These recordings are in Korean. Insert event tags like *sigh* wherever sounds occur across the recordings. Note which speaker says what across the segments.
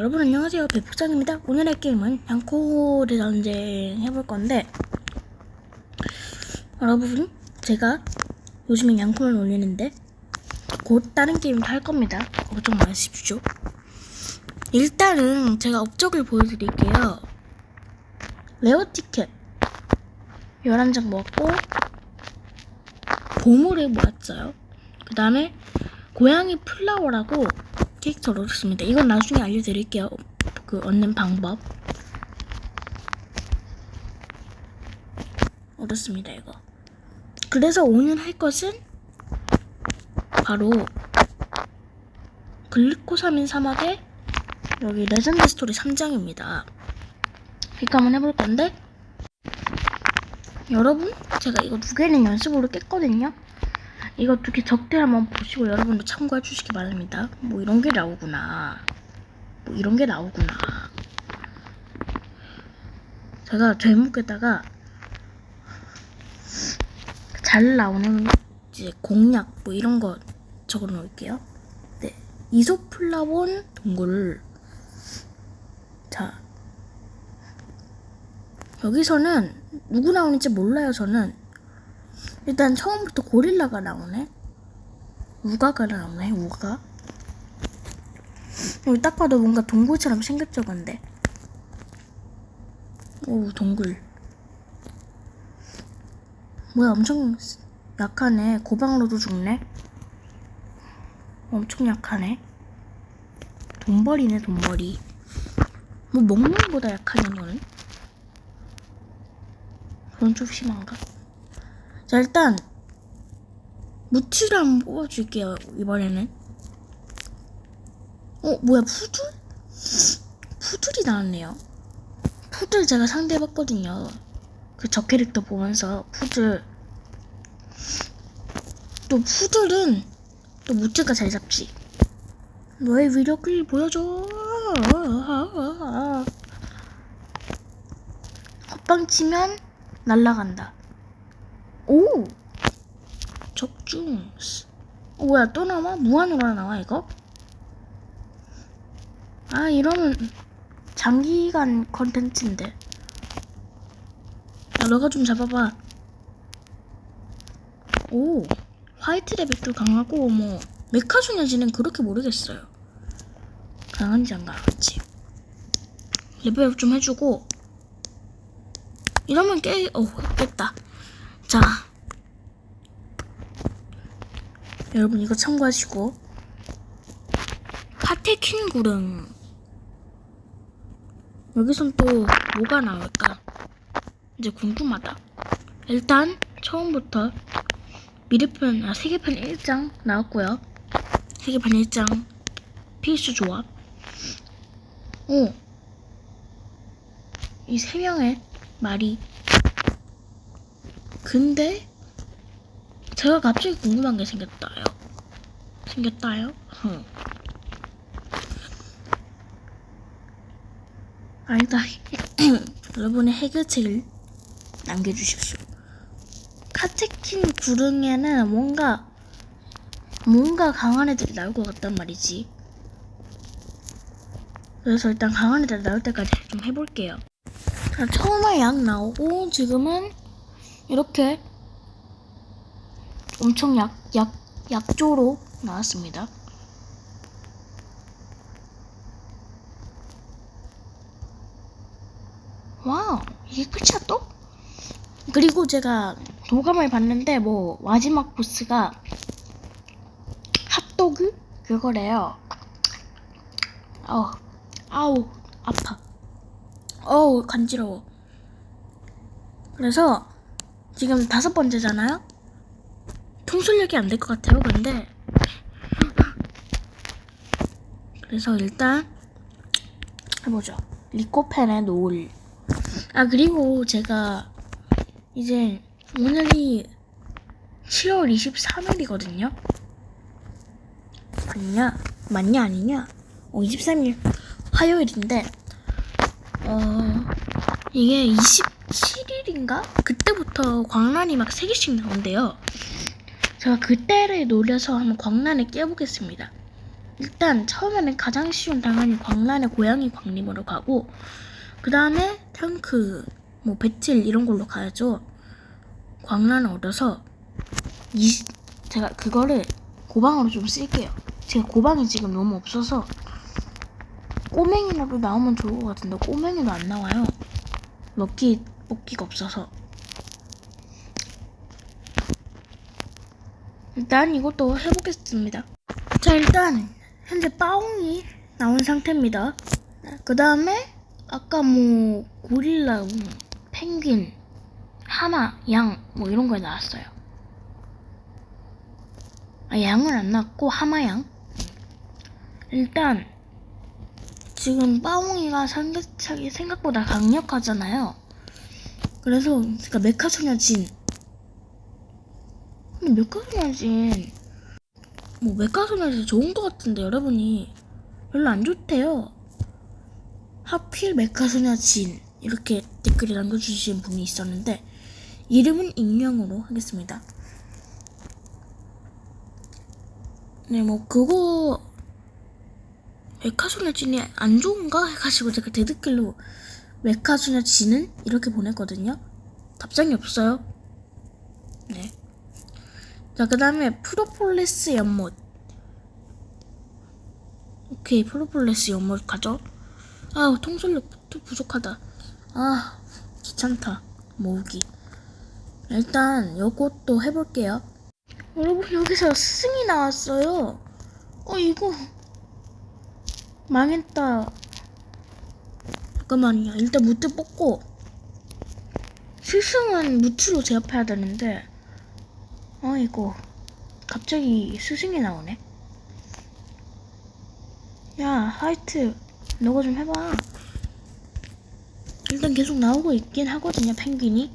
Speaker 1: 여러분 안녕하세요. 백폭장입니다. 오늘의 게임은 양코를 전쟁 해볼 건데 여러분 제가 요즘에 양코를 올리는데 곧 다른 게임도 할 겁니다. 걱정 마십시오. 일단은 제가 업적을 보여드릴게요. 레어 티켓 11장 모았고 보물을 모았어요. 그 다음에 고양이 플라워라고 캐릭터를 얻었습니다. 이건 나중에 알려드릴게요. 그 얻는 방법. 얻었습니다, 이거. 그래서 오늘 할 것은 바로 글리코사민 사막의 여기 레전드 스토리 3장입니다. 이거 한번 해볼 건데 여러분 제가 이거 두 개는 연습으로 깼거든요. 이거 두 개 적대 한번 보시고 여러분도 참고해 주시기 바랍니다. 뭐 이런 게 나오구나. 뭐 이런 게 나오구나. 제가 제목에다가 잘 나오는 이제 공략 뭐 이런 거 적어 놓을게요. 네. 이소플라본 동굴. 자. 여기서는 누구 나오는지 몰라요, 저는. 일단 처음부터 고릴라가 나오네. 우가가 나오네. 우가. 여기 딱 봐도 뭔가 동굴처럼 생겼죠, 근데. 오, 동굴. 뭐야, 엄청 약하네. 고방으로도 죽네. 엄청 약하네. 돈벌이네, 돈벌이. 뭐 먹는 거보다 약하네, 너는. 그건 좀 심한가? 자 일단 무치를 한번 뽑아줄게요 이번에는. 어 뭐야 푸들? 푸들이 나왔네요. 푸들 제가 상대해봤거든요. 그저 캐릭터 보면서 푸들. 또 푸들은 또 무치가 잘 잡지. 너의 위력을 보여줘. 헛방 치면 날라간다 오! 적중. 어, 뭐야, 또 나와? 무한으로 나와, 이거? 아, 이러면 장기간 컨텐츠인데. 야, 너가 좀 잡아봐. 오, 화이트 레벨도 강하고, 뭐, 메카 소녀지는 그렇게 모르겠어요. 강한지 안 강한지. 레벨업 좀 해주고, 이러면 깨, 어, 깼다. 자, 여러분 이거 참고하시고 파테킨 구름 여기선 또 뭐가 나올까? 이제 궁금하다. 일단 처음부터 미래편 아 세계편 1장 나왔고요. 세계편 1장 필수 조합. 오. 이 세 명의 말이 근데 제가 갑자기 궁금한 게 생겼다요. 생겼다요? 응. 아니다. *clears throat* 여러분의 해결책을 남겨주십시오. 카테킨 구릉에는 뭔가 뭔가 강한 애들이 나올 것 같단 말이지. 그래서 일단 강한 애들 나올 때까지 좀 해볼게요. 자, 처음에 약 나오고 지금은 이렇게 엄청 약, 약, 약조로 나왔습니다. 와우, 이게 끝이야 또? 그리고 제가 도감을 봤는데 뭐 마지막 보스가 핫도그 그거래요. 어, 아우 아파. 어우 간지러워. 그래서 지금 다섯 번째잖아요. 통솔력이 안 될 것 같아요. 근데 그래서 일단 해보죠. 리코펜의 노을. 아 그리고 제가 이제 오늘이 7월 23일이거든요. 맞냐? 맞냐 아니냐? 어 23일 화요일인데 어 이게 27일인가? 그때부터 광란이 막 3개씩 나온대요. 제가 그때를 노려서 한번 광란을 깨보겠습니다. 일단 처음에는 가장 쉬운 당연히 광란의 고양이 광림으로 가고 그 다음에 탱크 뭐 배틀 이런 걸로 가야죠. 광란을 얻어서 이 제가 그거를 고방으로 좀 쓸게요. 제가 고방이 지금 너무 없어서 꼬맹이라도 나오면 좋을 것 같은데 꼬맹이도 안 나와요. 럭키 뽑기가 없어서 일단 이것도 해보겠습니다. 자 일단 현재 빠옹이 나온 상태입니다. 그 다음에 아까 뭐 고릴라, 뭐 펭귄, 하마, 양 뭐 이런 거에 나왔어요. 아 양은 안 나왔고 하마 양. 일단 지금 빠옹이가 생각보다 강력하잖아요. 그래서 제가 메카소녀 진 근데 진뭐진 좋은 것 같은데 여러분이 별로 안 좋대요. 하필 메카소녀 진 이렇게 댓글에 남겨주신 분이 있었는데 이름은 익명으로 하겠습니다. 네, 뭐 그거 메카소녀 진이 안 좋은가 해가지고 제가 대댓글로 메카소녀 진은 이렇게 보냈거든요. 답장이 없어요. 네. 자, 그 다음에 프로폴리스 연못. 오케이, 프로폴리스 연못 가죠. 아, 통솔력 부- 부족하다. 아, 귀찮다. 모으기. 일단 요것도 해볼게요. 여러분 여기서 스승이 나왔어요. 어 이거 망했다. 잠깐만요. 일단 무트 뽑고 스승은 무트로 제압해야 되는데 어 이거 갑자기 스승이 나오네. 야 하이트 너가 좀 해봐. 일단 계속 나오고 있긴 하거든요 펭귄이.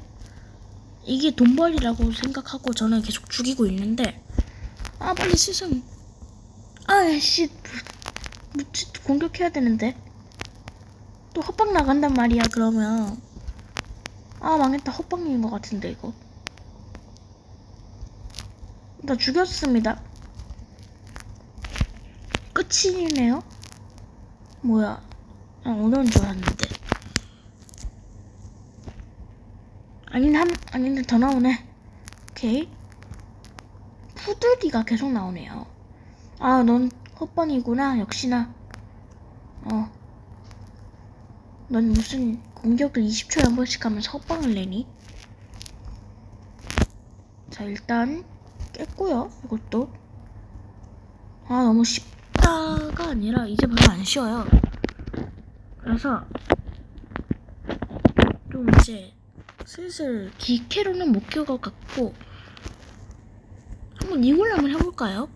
Speaker 1: 이게 돈벌이라고 생각하고 저는 계속 죽이고 있는데 아 빨리 스승 아씨 무치 공격해야 되는데 또 헛방 나간단 말이야 그러면 아 망했다 헛방인 것 같은데 이거 나 죽였습니다 끝이네요 뭐야 아, 오늘은 줄 알았는데 아닌 한 아닌데 더 나오네. 오케이. 푸들이가 계속 나오네요. 아, 넌 헛번이구나. 역시나. 어. 넌 무슨 공격을 20초에 한 번씩 하면서 헛방을 내니? 자, 일단 깼고요. 이것도. 아, 너무 쉽다가 아니라 이제 별로 안 쉬워요. 그래서 좀 이제 슬슬 기캐로는 못 키울 것 같고 한번 이걸 한번 해볼까요?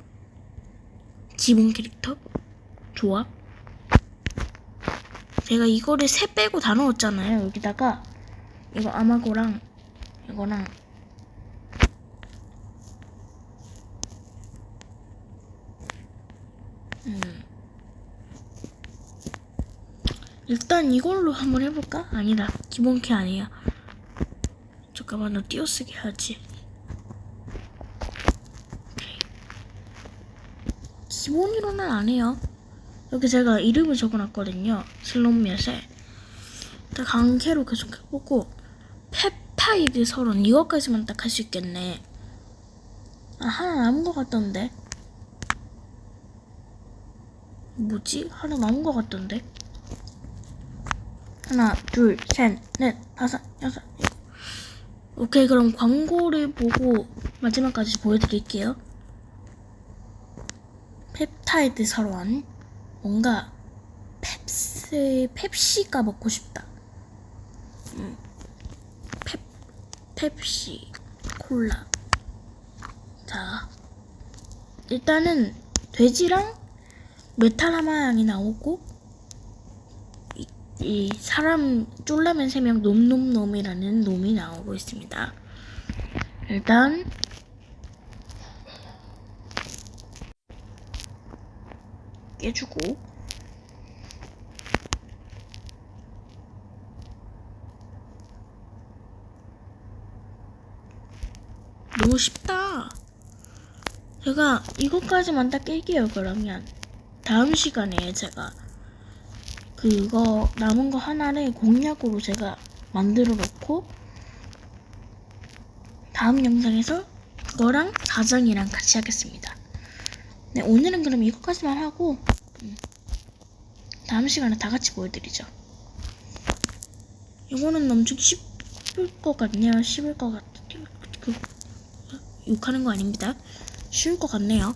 Speaker 1: 기본 캐릭터 조합 제가 이거를 세 빼고 다 넣었잖아요 여기다가 이거 아마고랑 이거랑 음. 일단 이걸로 한번 해볼까? 아니다. 기본 캐 아니야. 잠깐만 나 띄어쓰기 해야지. 기본으로는 안 해요. 여기 제가 이름을 적어놨거든요. 슬롯미엇에 일단 강캐로 계속 해보고 펩타이드 서론 이것까지만 딱 할 수 있겠네. 아 하나 남은 것 같던데 뭐지? 하나 남은 것 같던데 하나 둘 셋 넷 다섯 여섯 오케이 그럼 광고를 보고 마지막까지 보여드릴게요. 펩타이드 설원 뭔가 펩스 펩시가 먹고 싶다. 음. 펩 펩시 콜라. 자 일단은 돼지랑 메탈하마양이 나오고 이, 이 사람 쫄라맨 3명 놈놈놈이라는 놈이 나오고 있습니다. 일단 깨주고 너무 쉽다. 제가 이것까지만 딱 깰게요 그러면 다음 시간에 제가 그거 남은 거 하나를 공략으로 제가 만들어 놓고 다음 영상에서 그거랑 가정이랑 같이 하겠습니다. 네, 오늘은 그럼 이거까지만 하고 음, 다음 시간에 다 같이 보여드리죠. 이거는 넘치기 쉽을 것 같네요. 쉽을 것 같... 그, 욕하는 거 아닙니다. 쉬울 것 같네요.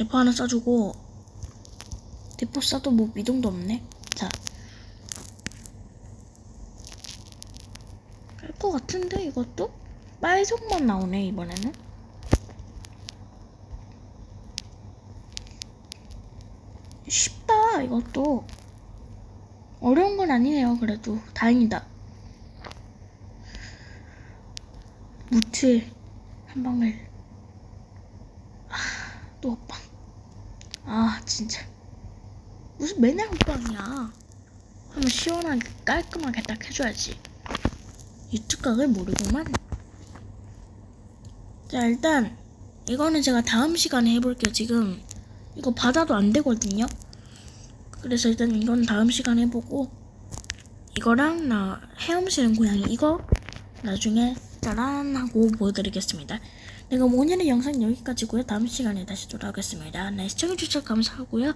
Speaker 1: 대포 하나 써주고 대포 써도 뭐 미동도 없네. 자. 할 것 같은데 이것도? 빨속만 나오네 이번에는. 쉽다 이것도. 어려운 건 아니네요 그래도 다행이다. 무트에 한 방을 아, 또 헛방 아 진짜. 무슨 맨날 헛방이야? 한번 시원하게 깔끔하게 딱 해줘야지. 유튜각을 모르구만. 자 일단 이거는 제가 다음 시간에 해볼게요 지금. 이거 받아도 안 되거든요. 그래서 일단 이건 다음 시간에 해보고 이거랑 나 헤엄치는 고양이 이거 나중에 짜란 하고 보여드리겠습니다. 네, 그럼 오늘의 영상 여기까지고요. 다음 시간에 다시 돌아오겠습니다. 네, 시청해주셔서 감사하고요.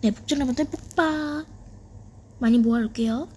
Speaker 1: 네, 복전여러분들 뽀빠 많이 모아올게요.